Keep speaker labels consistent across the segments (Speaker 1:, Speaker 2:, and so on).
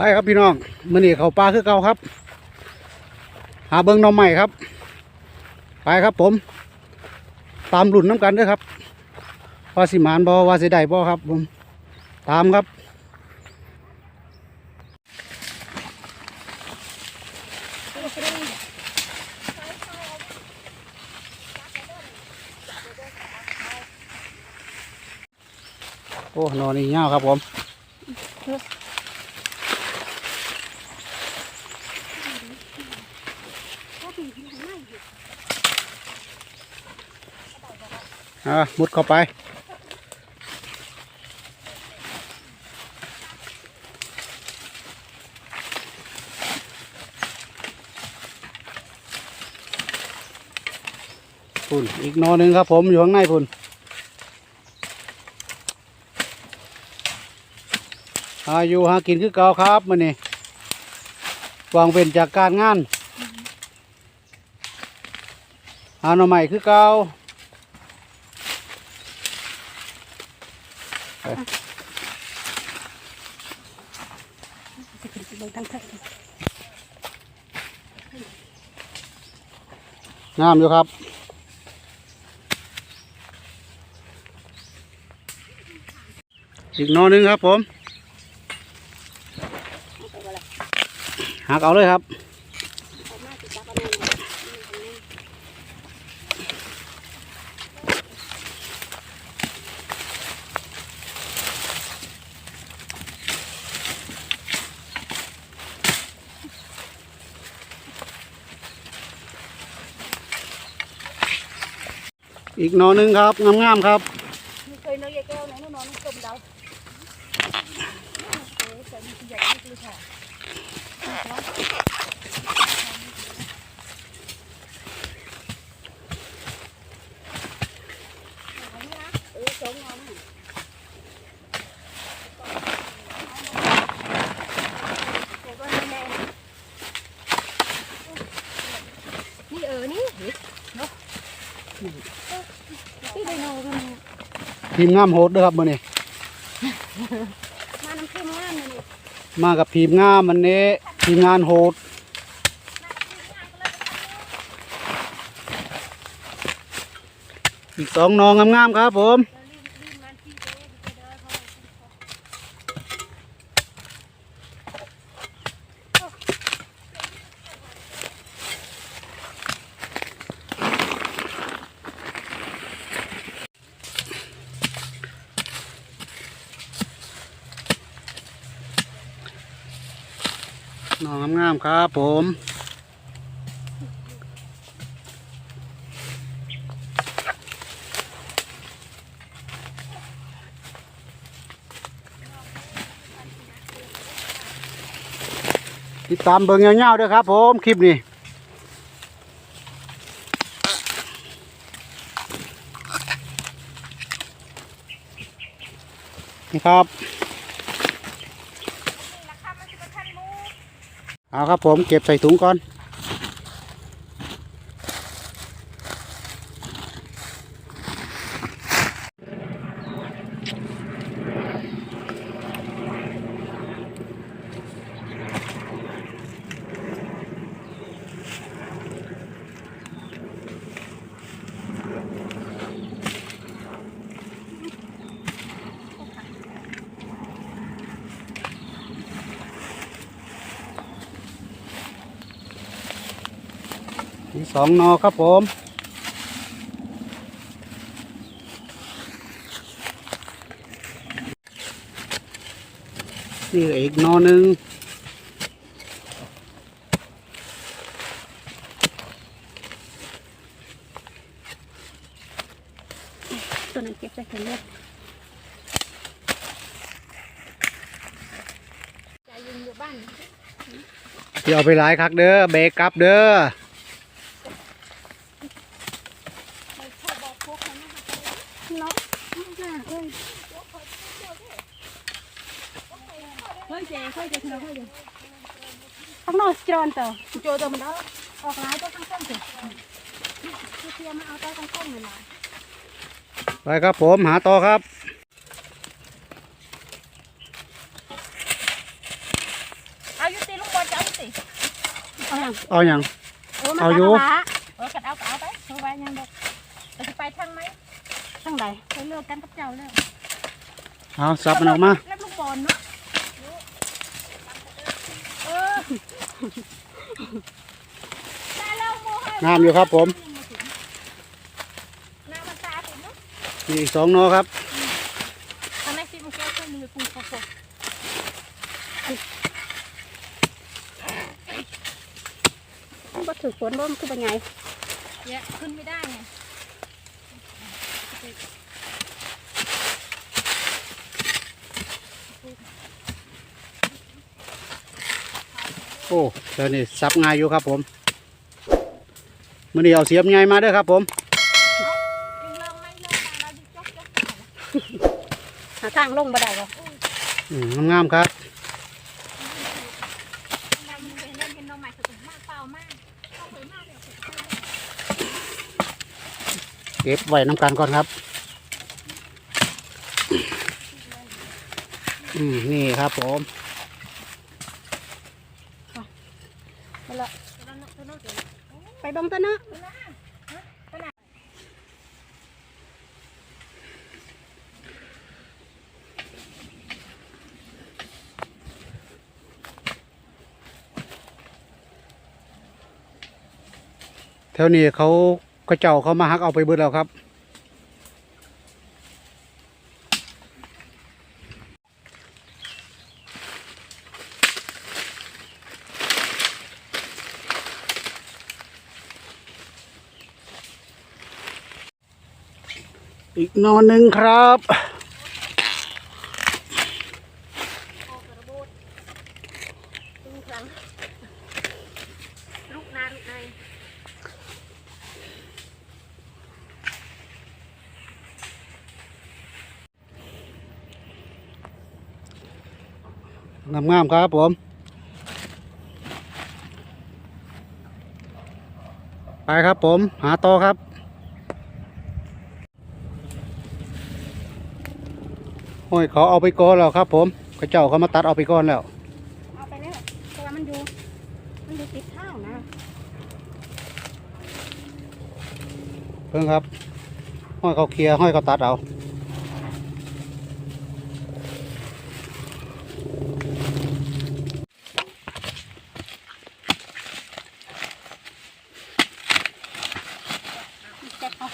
Speaker 1: ไปครับพี่น้องมื่อนี้เขาปลาคือเก่าครับ หาเบิ้งน้องใหม่ครับ ไปครับผม ตามรุ่นน้ำกันด้วยครับว่าสิมานบอว่าสิได้บอครับผม ตามครับโอ้นอนนี่เงาครับผม อ่ามุดเข้าไป พุ่น อีกนอหนึ่งครับผมอยู่ข้างในพุ่นหาอยู่หากินคือเก่าครับมันนี่วางเป็นจากการงาน หาหน่อใหม่คือเก่า งามอยู่ครับ อีกนอหนึงครับผมหักเอาเลยครับ อีกนอหนึงครับงามๆครับ
Speaker 2: เคยนอยแก้วไหนนอนจมดาวใหญ่ไม่คือค่ะเออสองงอนนี่เออนี่เนาะที่ไดโนกัน
Speaker 1: ทีมงามโหดเด้วยครับมื่อนี้
Speaker 2: มาน้ำเข้มงามเลยนี่
Speaker 1: มากับทีมงามมันนี้ ทีมงานโหดอีกสองหนองงามๆครับผม หนองงามๆ ครับผมติดตามเบิ่งยาๆด้วยครับผมคลิปนี้นี่ครับ เอาครับผมเก็บใส่ถุงก่อน องหนอครับผม นี่อีกหนอหนึ่ง
Speaker 2: ตัวนั้นเก็บใส่ถุงเลยใจเย็นอยู่บ้าน
Speaker 1: ที่เอาไปหลายคักเด้อเบรกกลับเด้อ
Speaker 2: ไม่ชอบบอกพวกเขานะคะเนาะเอ้ยเฮ้ยเจ๊เฮ้ยเจ๊เฮ้ยเจ๊ ข้างนอกจอนต่อโจตัวมันเอาออกร้ายตัวข้างต้นเถอะคือเทียมมาเอาตัวข้างต้นเลยนะ
Speaker 1: ไปครับผมหาต่อครับ
Speaker 2: เสิเอาอย่าง
Speaker 1: เอาอย่าง
Speaker 2: เออมัน
Speaker 1: เอาอยู่
Speaker 2: ละ
Speaker 3: เออกัดเอาก็เอาไปเอาไปยังดอกเราจะไปทางไหม
Speaker 2: ทั้งใด
Speaker 3: ไปเลือกกันกับเจ้าแล้ว
Speaker 1: เอาสับมันออกมา
Speaker 3: แล้วลูกบอลเนาะเออได้แล้วโมให้
Speaker 1: งามอยู่ครับผม
Speaker 3: น้ำมันตาถึงเนาะ
Speaker 1: นี่อีกสองหนอครับ
Speaker 3: ทำไมสิมันแก้วเครื่องมือกูเขาเขา
Speaker 2: มันบ่ถือฝนบ่มันคือเป็นไง
Speaker 3: เนี่ยขึ้นไม่ได้ไง
Speaker 1: โอ้เดี๋ยวนี้สับง่ายอยู่ครับผมมื่อนี้เอาเสียบใหญ่มาเด้อครับผม
Speaker 3: ยังลองไม่ลองเราดิจกจกได้
Speaker 2: หาทางลงบ่ได้บ่
Speaker 1: อืมงามๆครับ
Speaker 3: ทำเล่นเล่นเป็นน้องใหม่สุดมากเปล่ามากเข้าไปมากเลย
Speaker 1: เก็บไว้น้ำกันก่อนครับ อืม นี่ครับผม
Speaker 2: ไปละ ไปเบิ่งตัวเนาะ
Speaker 1: แถวนี้เขาเขาเจ้าเขามาฮักเอาไปเบิดแล้วครับ อีกนอนหนึ่งครับ
Speaker 3: งาลูกใน
Speaker 1: งามๆครับผมไปครับผม หาต่อครับ โอ้ยเขาเอาไปก่อนแล้วครับ ผมเขาเจ้าเขามาตัดเอาไปก่อนแล้ว
Speaker 2: เอาไปแล้วเพราะว่ามันอยู่ มันอยู่ติดทางนะ
Speaker 1: เพิ่งครับ ห้อยเขาเคลียร์ห้อยเขาตัดเอา
Speaker 2: เจ็บเอา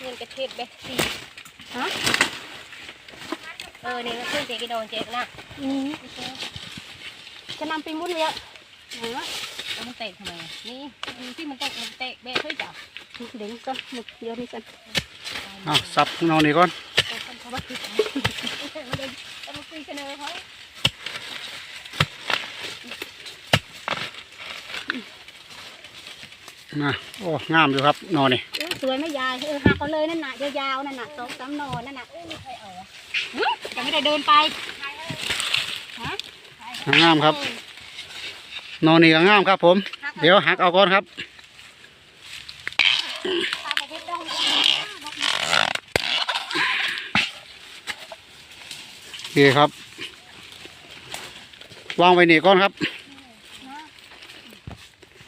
Speaker 3: เงินกระเทศแบบสี่
Speaker 2: ฮะ
Speaker 3: เออเนี่ยเพื่อนเจ๊กิโดนเจ๊นะ
Speaker 2: อืม จะนำไปมุดเลยอะไหนวะ
Speaker 3: แล้วมันเตะทำไมอะนี่ที่มันเตะมันเตะเบะเฮ้ยจ้ะ
Speaker 2: เดี๋ยวก่อนหมึกเดี๋ยวนี้กัน
Speaker 1: เอาสับนอนนี่ก่อน
Speaker 3: แต่คนเขาว่าคือมันเดินแต่มันคุยเสนอเขา
Speaker 1: นะโอ้งามอยู่ครับนอนนี่
Speaker 2: เออสวยไหม่ยายเออหักเอาเลยนั่นน่ะยาวๆนั่นน่ะสองสามหนอนั่นน่ะ
Speaker 3: หึยังไม่ได้เดินไป
Speaker 1: งามครับนอนนี่ก็งามครับ ผม เดี๋ยวหักเอาก่อนครับ
Speaker 3: ตาบอกไม่ต้อง
Speaker 1: โอเคครับ วางไว้นี่ก่อนครับ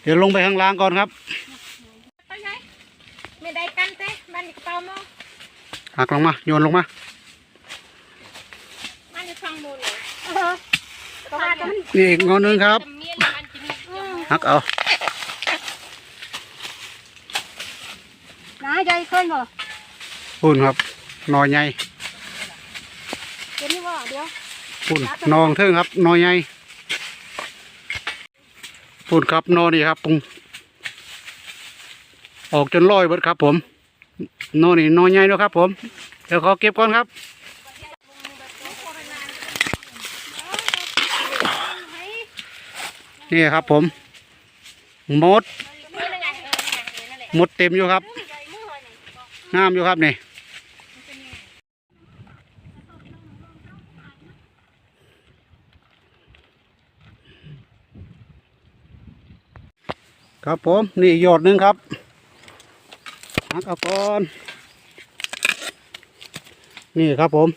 Speaker 1: เดี๋ยวลงไปข้างล่างก่อนครับ
Speaker 3: ไปไงไม่ได้กันเต้บ้านกระเป๋ามอง
Speaker 1: หักลงมาโยนลงมา
Speaker 3: มันอยู่ฟังบนเลย
Speaker 2: เออก็ว่าแต่มั น
Speaker 1: นี่อีกงอนหนึงครับ
Speaker 3: เมียนมันจะมีเจ้า
Speaker 1: หักเอา
Speaker 2: นะยายเคยบ่
Speaker 1: ปุ่นครับนอใหญ่
Speaker 2: เดี๋ยวนี้ว่าเดี๋ยว
Speaker 1: ปุ่นนองเทิงครับนอใหญ่ปุ่นครับนอนี่ครับปุงออกจนลอยเบิดครับ ผมนอนี่นอใหญ่ด้วยครับ ผมเดี๋ยวขอเก็บก่อนครับ นี่ครับผมมด
Speaker 3: ห
Speaker 1: มดเต็มอยู่ครับงามอยู่ครับนี่ครับผมนี่หยดหนึ่งครับหักเอาก่อนนี่ครับผม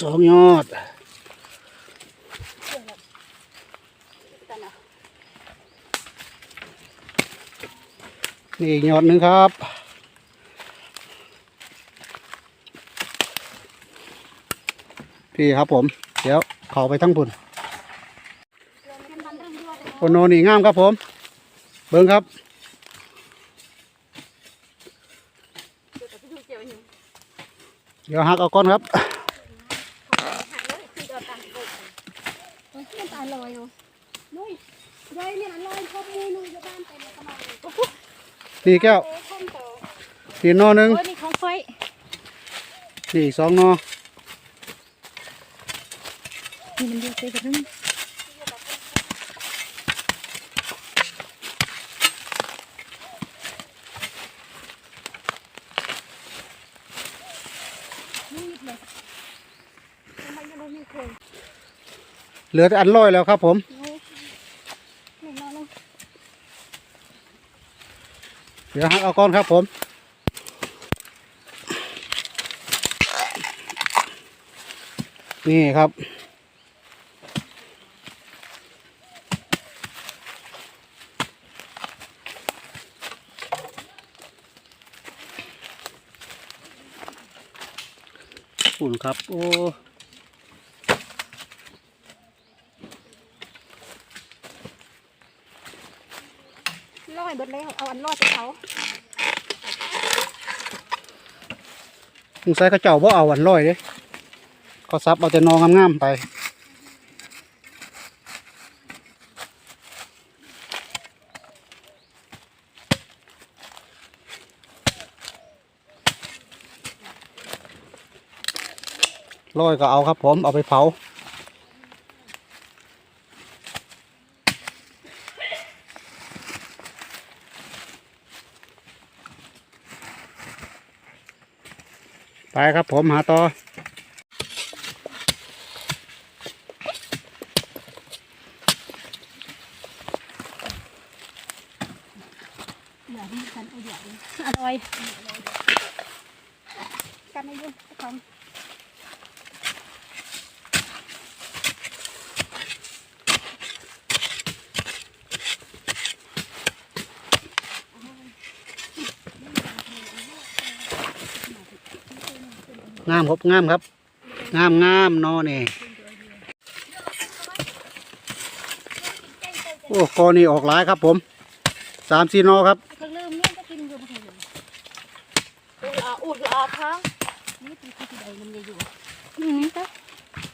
Speaker 1: สองยอด นี่อีกยอดหนึ่งครับ พี่ครับผม เดี๋ยวเขาไปทั้งบุญโอโนนี่งามครับผม เบิ้งครับเดี๋ยวหักเอาก้อนครับ
Speaker 2: มันตาลอยเนาะนุ้ยยายเนี่ยลอยพบมือนุ้ยจะบ้านไปแล้วก็มา
Speaker 1: นี่แก้ว
Speaker 2: เอ๊ะข้มโต
Speaker 1: นี่นอหนึ่ง
Speaker 3: โอ้ยนี่ของไฟ
Speaker 1: นี่อีกสองนอ
Speaker 3: นี่มันอยู่ใกล้กันนั่น
Speaker 2: ทำไมยังไม่มีคน
Speaker 1: เหลือแต่อันร้อยแล้วครับผม
Speaker 2: นุ้ยหนึ่งนอนลง
Speaker 1: เดี๋ยวหักเอาก้อนครับผมนี่ครับอุ่นครับ โอ้
Speaker 2: ลอยเบิ ดแล้ว เอาอันลอยไปเขา
Speaker 1: สงสัยเขาเจ้าบ่เอาอันร้อยเด้เขาซับเอาแต่นองงามๆไปร้อยก็เอาครับผมเอาไปเผา ไปครับผมหาต่อ
Speaker 2: อ
Speaker 3: ร่อย
Speaker 2: กันให้ยุ่งของ
Speaker 1: งามครับงามครับ งามงามนอนี่โอ้กอนี่ออกหลายครับผมสามสี่นอครับ
Speaker 2: เพิ่งเริ่มเนี่ยก็กินอยู่ไม่เคยอยู่
Speaker 3: อุดละอุดละพัง
Speaker 2: นี่ตีที่ใดมันจะอยู่
Speaker 3: อืมจ้ะ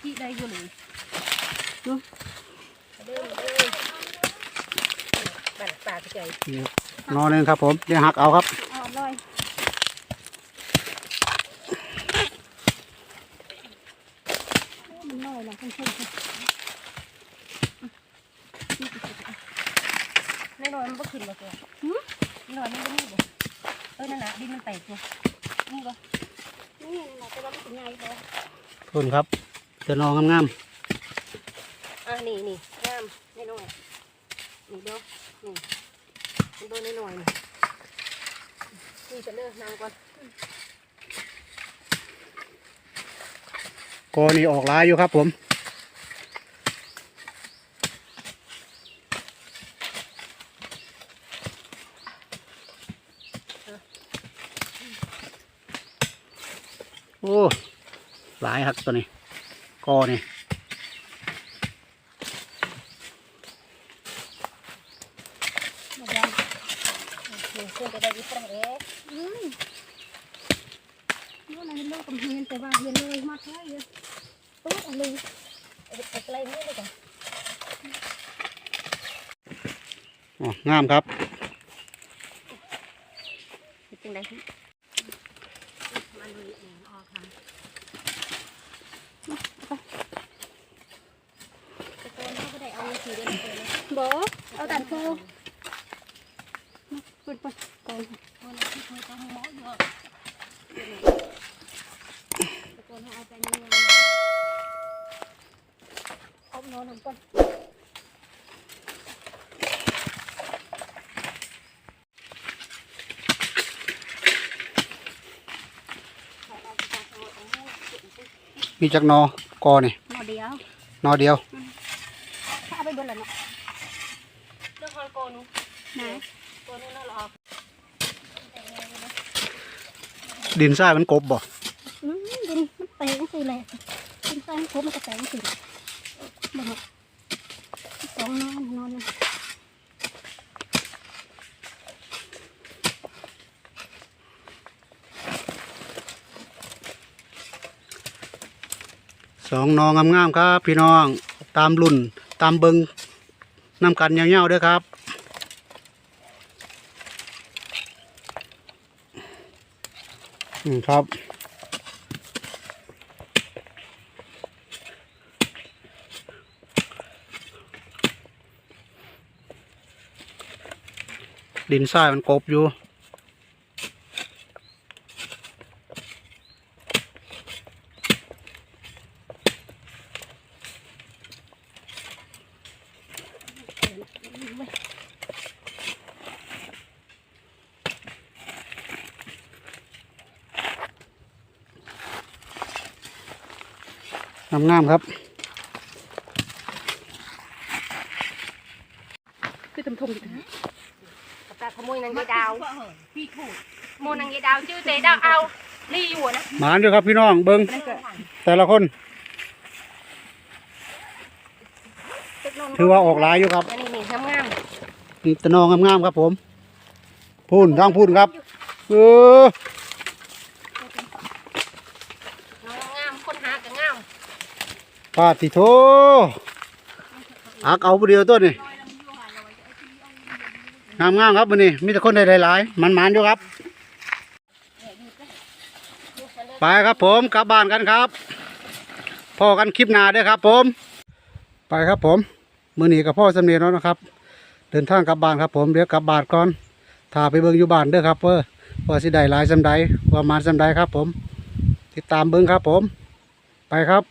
Speaker 2: ที่ใดอยู่เลย
Speaker 3: บั่นปากใจ
Speaker 1: นอหนึ่งครับผมเดี๋ยวหักเอาครับ
Speaker 2: เอาอันลอยมันลอยนะเพิ่งเพิ่ง
Speaker 3: ใน หน่อยมันบ่ขึ้นมาตัวในหน่อยมันบ่มีบ่เออนั่นน่ะดินมันแตกตัวนี่บ่
Speaker 2: นี่นะแต่ว่ามันเป็นไงบ่
Speaker 1: ทุนครับเจะนองงาม
Speaker 3: อะนี่นี่งามในหน่อยนี่เด้อนี่มันโดนในหน่อยนี่นี่จะเลิกนางก่อน
Speaker 1: ๆกอนี่ออกหลายอยู่ครับผมโอ้หลายครับตัวนี้กอนี่
Speaker 2: มาได้
Speaker 3: นี่เพื่อนจะได้วิเคราะห์เอ๊ะ
Speaker 2: อืมนี่อะไรโลกกำเฮียนแต่ว่าเฮียนเลยมากเลยอะตุ๊ดอะไร
Speaker 3: เอาไปไกลนี่เลยจ้ะ
Speaker 1: อ๋องามครับ
Speaker 3: เป็นจังได๋
Speaker 2: มันมีเองออกค่ะ
Speaker 3: ตะโกนเขาก็ได้เอาสีเดินไปเลย
Speaker 2: บ่เอาตันคูเปิดเปิดก่อน
Speaker 3: คนที่
Speaker 2: ดิ
Speaker 1: นทรายมันกบบ่
Speaker 2: อืมดินมันแตงสิเลยดินใต้มันครบมันก็แตงสิเบิ่งเนาะสองนอนนอนนะ
Speaker 1: สองนองงามๆครับ พี่น้องตามรุ่นตามเบิงนำกันยาวๆด้อครับ อืมครับ ดินทรายมันกบอยู่ามๆครับ
Speaker 2: คือทำทงอยู่นะ
Speaker 3: กับตาขโมยนางยายดาวพี่ถูกขโมยนางยายดาวชื่อเตดาวเอารีอยู่อะนะ
Speaker 1: หมานด้วยครับพี่น้องเบิงแต่ละคน ถือว่าออกหลายอยู่ครับ
Speaker 3: อันนี้นี่งาม
Speaker 1: นี่ตะนองงามๆครับผม พูนทางพูนครับ เออ
Speaker 3: ๆน้องงามคนหาก็งาม
Speaker 1: ปาติโทอักเอาผู้เดียวตัวนี่งามๆครับวันนี้มีแต่คนได้หลายๆมันๆอยู่ครับ ไปครับผมกลับบ้านกันครับพอกันคลิปหน้าเด้วยครับ ผม ไปครับผมมือหนีกับพ่อสำเนียงแล้วนะครับ เดินทางกลับบ้านครับ ผมเดี๋ยวกลับบ้านก่อนถ้าไปเบิ่งอยู่บ้านเด้อครับเพื่อว่าสิได้หลายสำใดว่ามาสำใดครับ ผม ติดตามเบิ่งครับ ผม ไปครับ